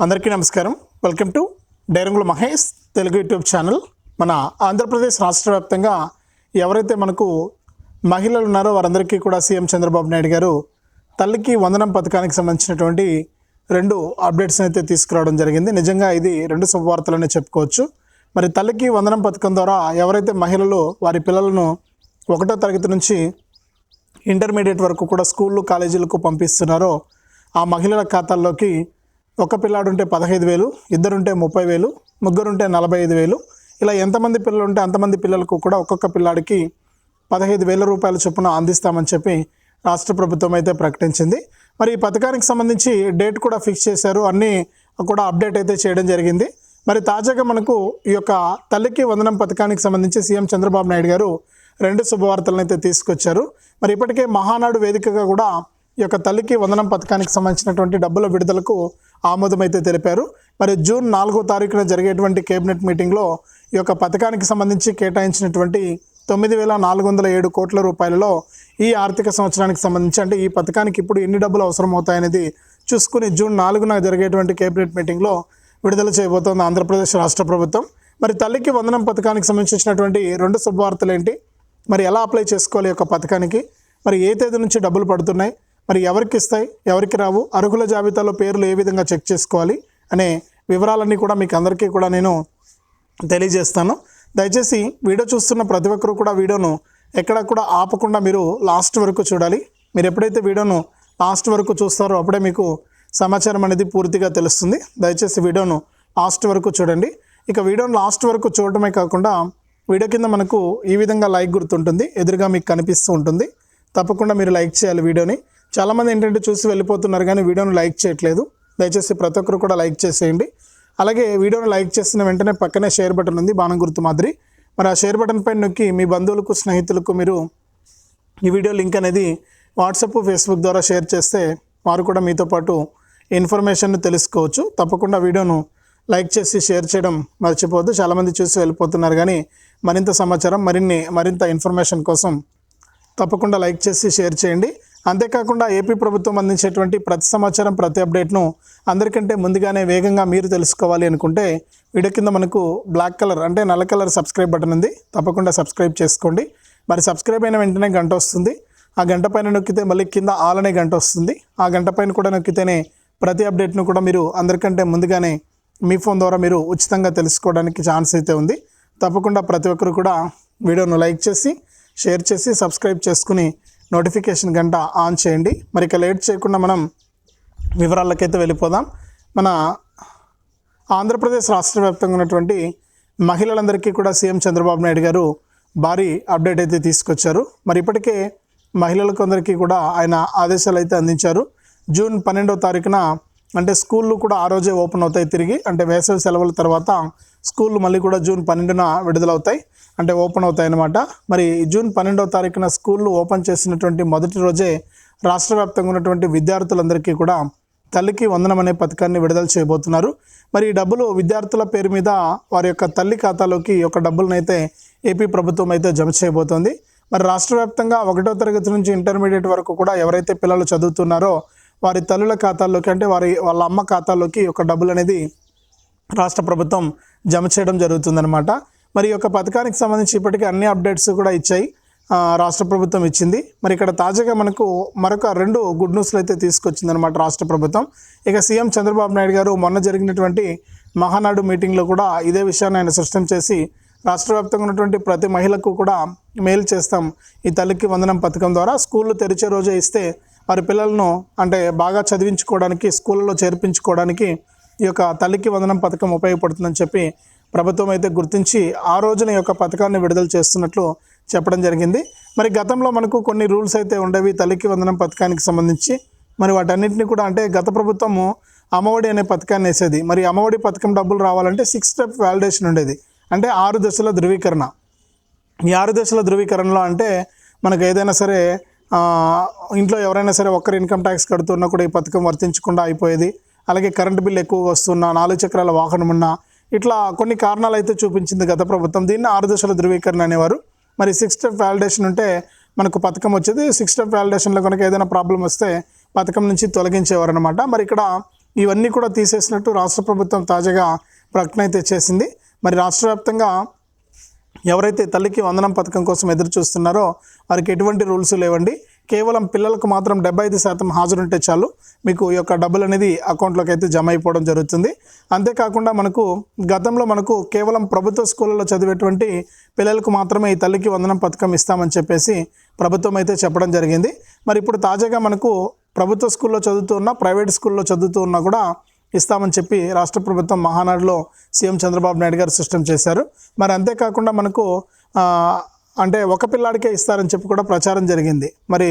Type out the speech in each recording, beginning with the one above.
అందరికీ నమస్కారం. Welcome to డైరంగుల మహేష్ తెలుగు యూట్యూబ్ ఛానల్. మన ఆంధ్రప్రదేశ్ రాష్ట్ర వ్యాప్తంగా ఎవరైతే మనకు మహిళలు ఉన్నారో వారందరికీ కూడా సీఎం చంద్రబాబు నాయుడు గారు తల్లికి వందనం పథకానికి సంబంధించినటువంటి రెండు అప్డేట్స్ అయితే తీసుకురావడం జరిగింది. నిజంగా ఇది రెండు శుభవార్తలనే చెప్పుకోవచ్చు. మరి తల్లికి వందనం పథకం ద్వారా ఎవరైతే మహిళలు వారి పిల్లలను ఒకటో తరగతి నుంచి ఇంటర్మీడియట్ వరకు కూడా స్కూళ్ళు కాలేజీలకు పంపిస్తున్నారో ఆ మహిళల ఖాతాల్లోకి ఒక పిల్లాడుంటే పదహైదు వేలు ఇద్దరుంటే ముప్పై వేలు ముగ్గురుంటే నలభై ఐదు వేలు. ఇలా ఎంతమంది పిల్లలు ఉంటే అంతమంది పిల్లలకు కూడా ఒక్కొక్క పిల్లాడికి పదహైదు వేల రూపాయల చొప్పున అందిస్తామని చెప్పి రాష్ట్ర ప్రభుత్వం అయితే ప్రకటించింది. మరి ఈ పథకానికి సంబంధించి డేట్ కూడా ఫిక్స్ చేశారు. అన్నీ కూడా అప్డేట్ అయితే చేయడం జరిగింది. మరి తాజాగా మనకు ఈ యొక్క తల్లికి వందనం పథకానికి సంబంధించి సీఎం చంద్రబాబు నాయుడు గారు రెండు శుభవార్తలను అయితే తీసుకొచ్చారు. మరి ఇప్పటికే మహానాడు వేదికగా కూడా ఈ యొక్క తల్లికి వందనం పథకానికి సంబంధించినటువంటి డబ్బుల విడుదలకు ఆమోదమైతే తెలిపారు. మరి జూన్ నాలుగో తారీఖున జరిగేటువంటి కేబినెట్ మీటింగ్లో ఈ యొక్క పథకానికి సంబంధించి కేటాయించినటువంటి తొమ్మిది వేల నాలుగు వందల ఏడు కోట్ల రూపాయలలో ఈ ఆర్థిక సంవత్సరానికి సంబంధించి అంటే ఈ పథకానికి ఇప్పుడు ఎన్ని డబ్బులు అవసరం అవుతాయనేది చూసుకుని జూన్ నాలుగున జరిగేటువంటి కేబినెట్ మీటింగ్లో విడుదల చేయబోతోంది ఆంధ్రప్రదేశ్ రాష్ట్ర ప్రభుత్వం. మరి తల్లికి వందనం పథకానికి సంబంధించినటువంటి రెండు శుభవార్తలు ఏంటి? మరి ఎలా అప్లై చేసుకోవాలి ఈ యొక్క పథకానికి? మరి ఏ తేదీ నుంచి డబ్బులు పడుతున్నాయి? మరి ఎవరికి ఇస్తాయి ఎవరికి రావు అర్హుల జాబితాలో పేర్లు ఏ విధంగా చెక్ చేసుకోవాలి అనే వివరాలన్నీ కూడా మీకు అందరికీ కూడా నేను తెలియజేస్తాను. దయచేసి వీడియో చూస్తున్న ప్రతి ఒక్కరు కూడా వీడియోను ఎక్కడ కూడా ఆపకుండా మీరు లాస్ట్ వరకు చూడాలి. మీరు ఎప్పుడైతే వీడియోను లాస్ట్ వరకు చూస్తారో అప్పుడే మీకు సమాచారం అనేది పూర్తిగా తెలుస్తుంది. దయచేసి వీడియోను లాస్ట్ వరకు చూడండి. ఇక వీడియోను లాస్ట్ వరకు చూడటమే కాకుండా వీడియో కింద మనకు ఈ విధంగా లైక్ గుర్తుంటుంది ఎదురుగా మీకు కనిపిస్తూ ఉంటుంది. తప్పకుండా మీరు లైక్ చేయాలి వీడియోని. చాలామంది ఏంటంటే చూసి వెళ్ళిపోతున్నారు కానీ వీడియోను లైక్ చేయట్లేదు. దయచేసి ప్రతి ఒక్కరు కూడా లైక్ చేసేయండి. అలాగే వీడియోను లైక్ చేసిన వెంటనే పక్కనే షేర్ బటన్ ఉంది బాణం గుర్తు మాదిరి. మరి ఆ షేర్ బటన్ పైన నొక్కి మీ బంధువులకు స్నేహితులకు మీరు ఈ వీడియో లింక్ అనేది వాట్సాప్ ఫేస్బుక్ ద్వారా షేర్ చేస్తే వారు కూడా మీతో పాటు ఇన్ఫర్మేషన్ తెలుసుకోవచ్చు. తప్పకుండా వీడియోను లైక్ చేసి షేర్ చేయడం మర్చిపోవద్దు. చాలామంది చూసి వెళ్ళిపోతున్నారు కానీ మరింత సమాచారం మరిన్ని మరింత ఇన్ఫర్మేషన్ కోసం తప్పకుండా లైక్ చేసి షేర్ చేయండి. అంతేకాకుండా ఏపీ ప్రభుత్వం అందించేటువంటి ప్రతి సమాచారం ప్రతి అప్డేట్ను అందరికంటే ముందుగానే వేగంగా మీరు తెలుసుకోవాలి అనుకుంటే వీడియో కింద మనకు బ్లాక్ కలర్ అంటే నల్ల కలర్ సబ్స్క్రైబ్ బటన్ ఉంది. తప్పకుండా సబ్స్క్రైబ్ చేసుకోండి. మరి సబ్స్క్రైబ్ అయిన వెంటనే గంట వస్తుంది. ఆ గంట పైన నొక్కితే మళ్ళీ కింద ఆల్ అనే గంట వస్తుంది. ఆ గంట పైన కూడా నొక్కితేనే ప్రతి అప్డేట్ను కూడా మీరు అందరికంటే ముందుగానే మీ ఫోన్ ద్వారా మీరు ఉచితంగా తెలుసుకోవడానికి ఛాన్స్ అయితే ఉంది. తప్పకుండా ప్రతి ఒక్కరు కూడా వీడియోను లైక్ చేసి షేర్ చేసి సబ్స్క్రైబ్ చేసుకుని నోటిఫికేషన్ గంట ఆన్ చేయండి. మరి ఇక లేట్ చేయకుండా మనం వివరాలకైతే వెళ్ళిపోదాం. మన ఆంధ్రప్రదేశ్ రాష్ట్ర వ్యాప్తంగా ఉన్నటువంటి మహిళలందరికీ కూడా సీఎం చంద్రబాబు నాయుడు గారు భారీ అప్డేట్ అయితే తీసుకొచ్చారు. మరి ఇప్పటికే మహిళలకు అందరికీ కూడా ఆయన ఆదేశాలు అయితే అందించారు. జూన్ పన్నెండవ తారీఖున అంటే స్కూళ్ళు కూడా ఆ రోజే ఓపెన్ అవుతాయి తిరిగి. అంటే వేసవి సెలవుల తర్వాత స్కూళ్ళు మళ్ళీ కూడా జూన్ పన్నెండున విడుదలవుతాయి. అంటే ఓపెన్ అవుతాయి అన్నమాట మరి జూన్ పన్నెండవ తారీఖున స్కూళ్ళు ఓపెన్ చేసినటువంటి మొదటి రోజే రాష్ట్ర వ్యాప్తంగా ఉన్నటువంటి విద్యార్థులందరికీ కూడా తల్లికి వందనం అనే పథకాన్ని విడుదల చేయబోతున్నారు. మరి ఈ డబ్బులు విద్యార్థుల పేరు మీద వారి యొక్క తల్లి ఖాతాలోకి ఈ యొక్క డబ్బులను అయితే ఏపీ ప్రభుత్వం అయితే జమ చేయబోతోంది. మరి రాష్ట్ర వ్యాప్తంగా ఒకటో తరగతి నుంచి ఇంటర్మీడియట్ వరకు కూడా ఎవరైతే పిల్లలు చదువుతున్నారో వారి తల్లుల ఖాతాల్లోకి అంటే వారి వాళ్ళ అమ్మ ఖాతాల్లోకి ఈ యొక్క డబ్బులు అనేది రాష్ట్ర ప్రభుత్వం జమ చేయడం జరుగుతుందన్నమాట. మరి ఈ యొక్క పథకానికి సంబంధించి ఇప్పటికీ అన్ని అప్డేట్స్ కూడా ఇచ్చాయి. రాష్ట్ర ప్రభుత్వం ఇచ్చింది. మరి ఇక్కడ తాజాగా మనకు మరొక రెండు గుడ్ న్యూస్లు అయితే తీసుకొచ్చిందనమాట రాష్ట్ర ప్రభుత్వం. ఇక సీఎం చంద్రబాబు నాయుడు గారు మొన్న జరిగినటువంటి మహానాడు మీటింగ్లో కూడా ఇదే విషయాన్ని ఆయన స్పష్టం చేసి రాష్ట్ర వ్యాప్తంగా ఉన్నటువంటి ప్రతి మహిళకు కూడా మేలు చేస్తాం. ఈ తల్లికి వందనం పథకం ద్వారా స్కూళ్ళు తెరిచే రోజే ఇస్తే వారి పిల్లలను అంటే బాగా చదివించుకోవడానికి స్కూళ్ళలో చేర్పించుకోవడానికి ఈ యొక్క తల్లికి వందనం పథకం ఉపయోగపడుతుందని చెప్పి ప్రభుత్వం అయితే గుర్తించి ఆ రోజున యొక్క పథకాన్ని విడుదల చేస్తున్నట్లు చెప్పడం జరిగింది. మరి గతంలో మనకు కొన్ని రూల్స్ అయితే ఉండేవి. తల్లికి వందనం పథకానికి సంబంధించి మరి వాటన్నిటిని కూడా అంటే గత ప్రభుత్వము అమ్మఒడి అనే పథకాన్ని వేసేది. మరి అమ్మఒడి పథకం డబ్బులు రావాలంటే సిక్స్ స్టెప్ వ్యాలిడేషన్ ఉండేది. అంటే ఆరు దశల ధృవీకరణ. ఈ ఆరు దశల ధృవీకరణలో అంటే మనకు ఏదైనా సరే ఇంట్లో ఎవరైనా సరే ఒక్కరు ఇన్కమ్ ట్యాక్స్ కడుతున్నా కూడా ఈ పథకం వర్తించకుండా అయిపోయేది. అలాగే కరెంటు బిల్ ఎక్కువగా వస్తున్నా నాలుగు చక్రాల వాహనం ఉన్నా ఇట్లా కొన్ని కారణాలు అయితే చూపించింది గత ప్రభుత్వం. దీన్ని ఆరు దశల ధృవీకరణ అనేవారు. మరి సిక్స్ స్టెప్ వ్యాలిడేషన్ ఉంటే మనకు పథకం వచ్చేది. సిక్స్ స్టెప్ వ్యాలిడేషన్లో కనుక ఏదైనా ప్రాబ్లం వస్తే పథకం నుంచి తొలగించేవారు అనమాట మరి ఇక్కడ ఇవన్నీ కూడా తీసేసినట్టు రాష్ట్ర ప్రభుత్వం తాజాగా ప్రకటన అయితే చేసింది. మరి రాష్ట్ర వ్యాప్తంగా ఎవరైతే తల్లికి వందనం పథకం కోసం ఎదురు చూస్తున్నారో వారికి ఎటువంటి రూల్స్ లేవండి. కేవలం పిల్లలకు మాత్రం డెబ్బై ఐదు శాతం హాజరుంటే చాలు. మీకు ఈ యొక్క డబ్బులు అనేది అకౌంట్లోకి అయితే జమ అయిపోవడం జరుగుతుంది. అంతేకాకుండా మనకు గతంలో మనకు కేవలం ప్రభుత్వ స్కూళ్ళలో చదివేటువంటి పిల్లలకు మాత్రమే ఈ తల్లికి వందనం పథకం ఇస్తామని చెప్పేసి ప్రభుత్వం అయితే చెప్పడం జరిగింది. మరి ఇప్పుడు తాజాగా మనకు ప్రభుత్వ స్కూల్లో చదువుతూ ఉన్న ప్రైవేట్ స్కూల్లో చదువుతూ ఉన్నా కూడా ఇస్తామని చెప్పి రాష్ట్ర ప్రభుత్వం మహానాడులో సీఎం చంద్రబాబు నాయుడు గారు స్పష్టం చేశారు. మరి అంతేకాకుండా మనకు అంటే ఒక పిల్లాడికే ఇస్తారని చెప్పి కూడా ప్రచారం జరిగింది. మరి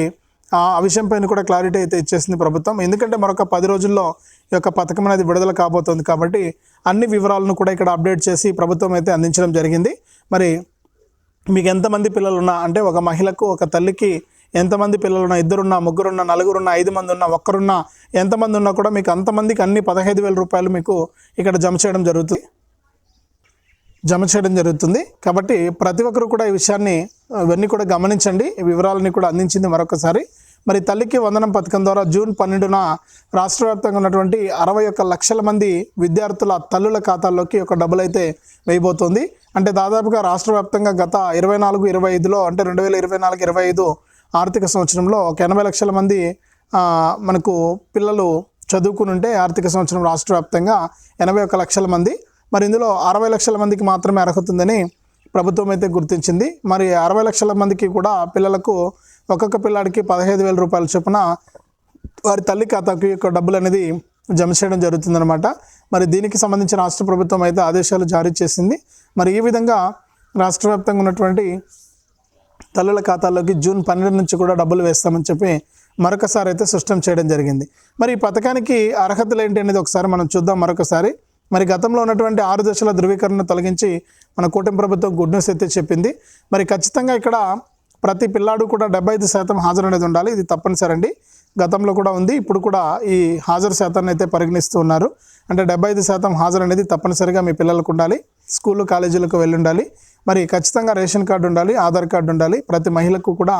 ఆ విషయం పైన కూడా క్లారిటీ అయితే ఇచ్చేసింది ప్రభుత్వం. ఎందుకంటే మరొక పది రోజుల్లో ఈ యొక్క పథకం అనేది విడుదల కాబోతోంది కాబట్టి అన్ని వివరాలను కూడా ఇక్కడ అప్డేట్ చేసి ప్రభుత్వం అయితే అందించడం జరిగింది. మరి మీకు ఎంతమంది పిల్లలు ఉన్నా అంటే ఒక మహిళకు ఒక తల్లికి ఎంతమంది పిల్లలున్నా ఇద్దరున్నా ముగ్గురున్నా నలుగురున్నా ఐదు మంది ఉన్నా ఒక్కరున్నా ఎంతమంది ఉన్నా కూడా మీకు అంతమందికి అన్ని పదహైదు వేల రూపాయలు మీకు ఇక్కడ జమ చేయడం జరుగుతుంది. జమ చేయడం జరుగుతుంది. కాబట్టి ప్రతి ఒక్కరు కూడా ఈ విషయాన్ని ఇవన్నీ కూడా గమనించండి. వివరాలని కూడా అందించింది మరొకసారి. మరి తల్లికి వందనం పథకం ద్వారా జూన్ పన్నెండున రాష్ట్ర వ్యాప్తంగా ఉన్నటువంటి అరవై ఒక్క లక్షల మంది విద్యార్థుల తల్లుల ఖాతాల్లోకి ఒక డబ్బులు అయితే వేయబోతోంది. అంటే దాదాపుగా రాష్ట్ర వ్యాప్తంగా గత ఇరవై నాలుగు ఇరవై ఐదులో అంటే రెండు వేల ఇరవై నాలుగు ఇరవై ఐదు ఆర్థిక సంవత్సరంలో ఒక ఎనభై లక్షల మంది మనకు పిల్లలు చదువుకుని ఉంటే ఆర్థిక సంవత్సరం రాష్ట్ర వ్యాప్తంగా ఎనభై ఒక్క లక్షల మంది మరి ఇందులో అరవై లక్షల మందికి మాత్రమే అర్హత ఉందని ప్రభుత్వం అయితే గుర్తించింది. మరి అరవై లక్షల మందికి కూడా పిల్లలకు ఒక్కొక్క పిల్లాడికి పదహైదు వేల రూపాయల చొప్పున వారి తల్లి ఖాతాకు యొక్క డబ్బులు అనేది జమ చేయడం జరుగుతుందన్నమాట. మరి దీనికి సంబంధించి రాష్ట్ర ప్రభుత్వం అయితే ఆదేశాలు జారీ చేసింది. మరి ఈ విధంగా రాష్ట్ర వ్యాప్తంగా ఉన్నటువంటి తల్లుల ఖాతాల్లోకి జూన్ పన్నెండు నుంచి కూడా డబ్బులు వేస్తామని చెప్పి మరొకసారి అయితే స్పష్టం చేయడం జరిగింది. మరి ఈ పథకానికి అర్హతలు ఏంటి అనేది ఒకసారి మనం చూద్దాం మరొకసారి. మరి గతంలో ఉన్నటువంటి ఆరు దశల ధృవీకరణ తొలగించి మన కూటమి ప్రభుత్వం గుడ్ న్యూస్ అయితే చెప్పింది. మరి ఖచ్చితంగా ఇక్కడ ప్రతి పిల్లాడు కూడా డెబ్బై ఐదు శాతం హాజరు అనేది ఉండాలి. ఇది తప్పనిసరి అండి గతంలో కూడా ఉంది. ఇప్పుడు కూడా ఈ హాజరు శాతాన్ని అయితే పరిగణిస్తూ ఉన్నారు. అంటే డెబ్బై ఐదు శాతం హాజరు అనేది తప్పనిసరిగా మీ పిల్లలకు ఉండాలి. స్కూళ్ళు కాలేజీలకు వెళ్ళి ఉండాలి. మరి ఖచ్చితంగా రేషన్ కార్డు ఉండాలి ఆధార్ కార్డు ఉండాలి. ప్రతి మహిళకు కూడా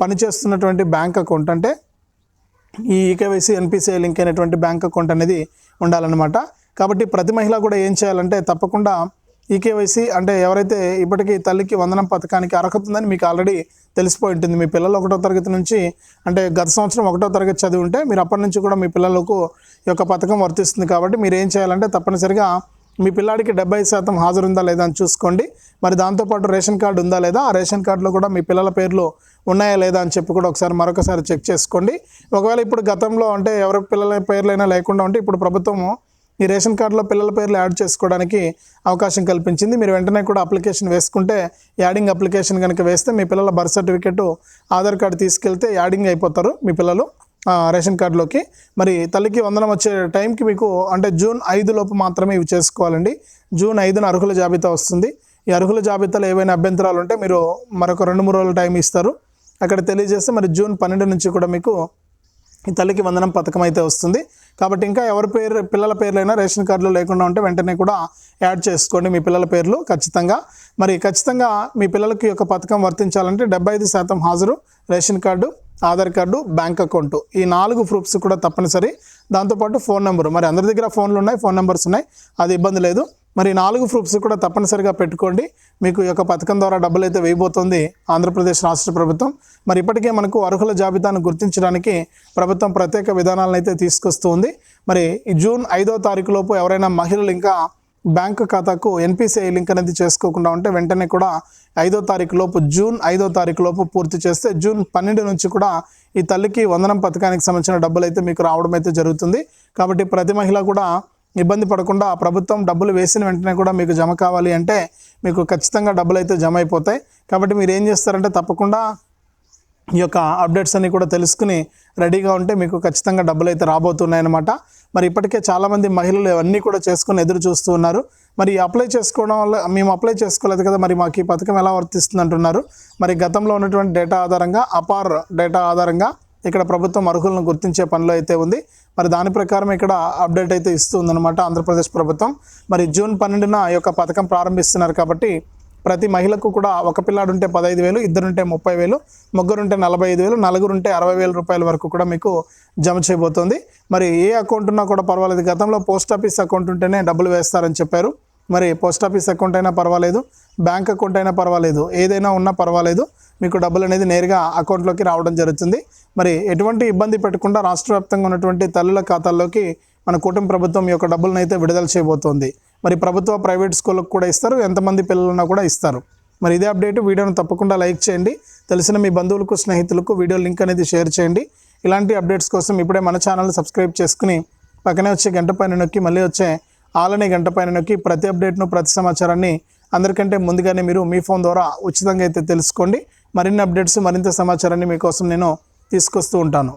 పనిచేస్తున్నటువంటి బ్యాంక్ అకౌంట్ అంటే ఈ ఈకేవైసీ ఎన్పిసిఐ లింక్ అయినటువంటి బ్యాంక్ అకౌంట్ అనేది ఉండాలన్నమాట. కాబట్టి ప్రతి మహిళ కూడా ఏం చేయాలంటే తప్పకుండా ఈకేవైసీ అంటే ఎవరైతే ఇప్పటికీ తల్లికి వందనం పథకానికి అర్హత ఉందని మీకు ఆల్రెడీ తెలిసిపోయి ఉంటుంది. మీ పిల్లలు ఒకటో తరగతి నుంచి అంటే గత సంవత్సరం ఒకటో తరగతి చదివి ఉంటే మీరు అప్పటి నుంచి కూడా మీ పిల్లలకు ఈ యొక్క పథకం వర్తిస్తుంది కాబట్టి మీరు ఏం చేయాలంటే తప్పనిసరిగా మీ పిల్లాడికి డెబ్బై శాతం హాజరు ఉందా లేదా అని చూసుకోండి. మరి దాంతోపాటు రేషన్ కార్డు ఉందా లేదా? ఆ రేషన్ కార్డులో కూడా మీ పిల్లల పేర్లు ఉన్నాయా లేదా అని చెప్పి కూడా ఒకసారి మరొకసారి చెక్ చేసుకోండి. ఒకవేళ ఇప్పుడు గతంలో అంటే ఎవరి పిల్లల పేర్లైనా లేకుండా ఉంటే ఇప్పుడు ప్రభుత్వము ఈ రేషన్ కార్డులో పిల్లల పేర్లు యాడ్ చేసుకోవడానికి అవకాశం కల్పించింది. మీరు వెంటనే కూడా అప్లికేషన్ వేసుకుంటే యాడింగ్ అప్లికేషన్ కనుక వేస్తే మీ పిల్లల బర్త్ సర్టిఫికేట్ ఆధార్ కార్డు తీసుకెళ్తే యాడింగ్ అయిపోతారు మీ పిల్లలు రేషన్ కార్డులోకి. మరి తల్లికి వందనం వచ్చే టైంకి మీకు అంటే జూన్ ఐదు లోపు మాత్రమే ఇవి చేసుకోవాలండి. జూన్ ఐదున అర్హుల జాబితా వస్తుంది. ఈ అర్హుల జాబితాలో ఏవైనా అభ్యంతరాలు ఉంటే మీరు మరొక రెండు మూడు రోజుల టైం ఇస్తారు. అక్కడ తెలియజేస్తే మరి జూన్ పన్నెండు నుంచి కూడా మీకు ఈ తల్లికి వందనం పథకం అయితే వస్తుంది. కాబట్టి ఇంకా ఎవరి పేరు పిల్లల పేర్లైనా రేషన్ కార్డులు లేకుండా ఉంటే వెంటనే కూడా యాడ్ చేసుకోండి మీ పిల్లల పేర్లు ఖచ్చితంగా. మరి ఖచ్చితంగా మీ పిల్లలకి యొక్క పథకం వర్తించాలంటే డెబ్బై ఐదు శాతం హాజరు ration card Aadhaar card bank account. ఈ నాలుగు ప్రూఫ్స్ కూడా తప్పనిసరి. దాంతోపాటు ఫోన్ నెంబరు. మరి అందరి దగ్గర ఫోన్లు ఉన్నాయి ఫోన్ నెంబర్స్ ఉన్నాయి అది ఇబ్బంది లేదు. మరి నాలుగు ప్రూఫ్స్ కూడా తప్పనిసరిగా పెట్టుకోండి. మీకు ఈ యొక్క పథకం ద్వారా డబ్బులు అయితే వేయబోతోంది ఆంధ్రప్రదేశ్ రాష్ట్ర ప్రభుత్వం. మరి ఇప్పటికే మనకు అర్హుల జాబితాను గుర్తించడానికి ప్రభుత్వం ప్రత్యేక విధానాలను అయితే తీసుకొస్తుంది. మరి జూన్ ఐదో తారీఖు లోపు ఎవరైనా మహిళలు ఇంకా బ్యాంకు ఖాతాకు ఎన్పిసిఐ లింక్ అనేది చేసుకోకుండా ఉంటే వెంటనే కూడా ఐదో తారీఖు లోపు జూన్ ఐదో తారీఖు లోపు పూర్తి చేస్తే జూన్ పన్నెండు నుంచి కూడా ఈ తల్లికి వందనం పథకానికి సంబంధించిన డబ్బులు అయితే మీకు రావడం అయితే జరుగుతుంది. కాబట్టి ప్రతి మహిళ కూడా ఇబ్బంది పడకుండా ప్రభుత్వం డబ్బులు వేసిన వెంటనే కూడా మీకు జమ కావాలి అంటే మీకు ఖచ్చితంగా డబ్బులు అయితే జమ అయిపోతాయి. కాబట్టి మీరు ఏం చేస్తారంటే తప్పకుండా ఈ యొక్క అప్డేట్స్ అన్ని కూడా తెలుసుకుని రెడీగా ఉంటే మీకు ఖచ్చితంగా డబ్బులు అయితే రాబోతున్నాయన్నమాట. మరి ఇప్పటికే చాలామంది మహిళలు అవన్నీ కూడా చేసుకుని ఎదురు చూస్తూ ఉన్నారు. మరి అప్లై చేసుకోవడం వల్ల మేము అప్లై చేసుకోలేదు కదా మరి మాకు ఈ పథకం ఎలా వర్తిస్తుంది అంటున్నారు. మరి గతంలో ఉన్నటువంటి డేటా ఆధారంగా అపార్ డేటా ఆధారంగా ఇక్కడ ప్రభుత్వం అర్హులను గుర్తించే పనిలో అయితే ఉంది. మరి దాని ప్రకారం ఇక్కడ అప్డేట్ అయితే ఇస్తూ ఉందన్నమాట ఆంధ్రప్రదేశ్ ప్రభుత్వం. మరి జూన్ పన్నెండున ఈ యొక్క పథకం ప్రారంభిస్తున్నారు కాబట్టి ప్రతి మహిళకు కూడా ఒక పిల్లాడు ఉంటే పదహైదు వేలు ఇద్దరుంటే ముప్పై వేలు ముగ్గురుంటే నలభై ఐదు వేలు నలుగురుంటే అరవై వేల రూపాయల వరకు కూడా మీకు జమ చేయబోతోంది. మరి ఏ అకౌంట్ ఉన్నా కూడా పర్వాలేదు. గతంలో పోస్ట్ ఆఫీస్ అకౌంట్ ఉంటేనే డబ్బులు వేస్తారని చెప్పారు. మరి పోస్ట్ ఆఫీస్ అకౌంట్ అయినా పర్వాలేదు. బ్యాంక్ అకౌంట్ అయినా పర్వాలేదు. ఏదైనా ఉన్నా పర్వాలేదు. మీకు డబ్బులు అనేది నేరుగా అకౌంట్లోకి రావడం జరుగుతుంది. మరి ఎటువంటి ఇబ్బంది పెట్టకుండా రాష్ట్ర వ్యాప్తంగా ఉన్నటువంటి తల్లుల ఖాతాల్లోకి మన కూటమి ప్రభుత్వం యొక్క డబ్బులను అయితే విడుదల చేయబోతోంది. మరి ప్రభుత్వ ప్రైవేట్ స్కూళ్ళకు కూడా ఇస్తారు. ఎంతమంది పిల్లలున్నా కూడా ఇస్తారు. మరి ఇదే అప్డేట్ వీడియోను తప్పకుండా లైక్ చేయండి. తెలిసిన మీ బంధువులకు స్నేహితులకు వీడియో లింక్ అనేది షేర్ చేయండి. ఇలాంటి అప్డేట్స్ కోసం ఇప్పుడే మన ఛానల్ సబ్స్క్రైబ్ చేసుకుని పక్కనే వచ్చే గంట పైన నొక్కి మళ్ళీ వచ్చే ఆలనే గంట పైన నొక్కి ప్రతి అప్డేట్ను ప్రతి సమాచారాన్ని అందరికంటే ముందుగానే మీరు మీ ఫోన్ ద్వారా ఉచితంగా అయితే తెలుసుకోండి. మరిన్ని అప్డేట్స్ మరింత సమాచారాన్ని మీకోసం నేను తీసుకొస్తూ ఉంటాను.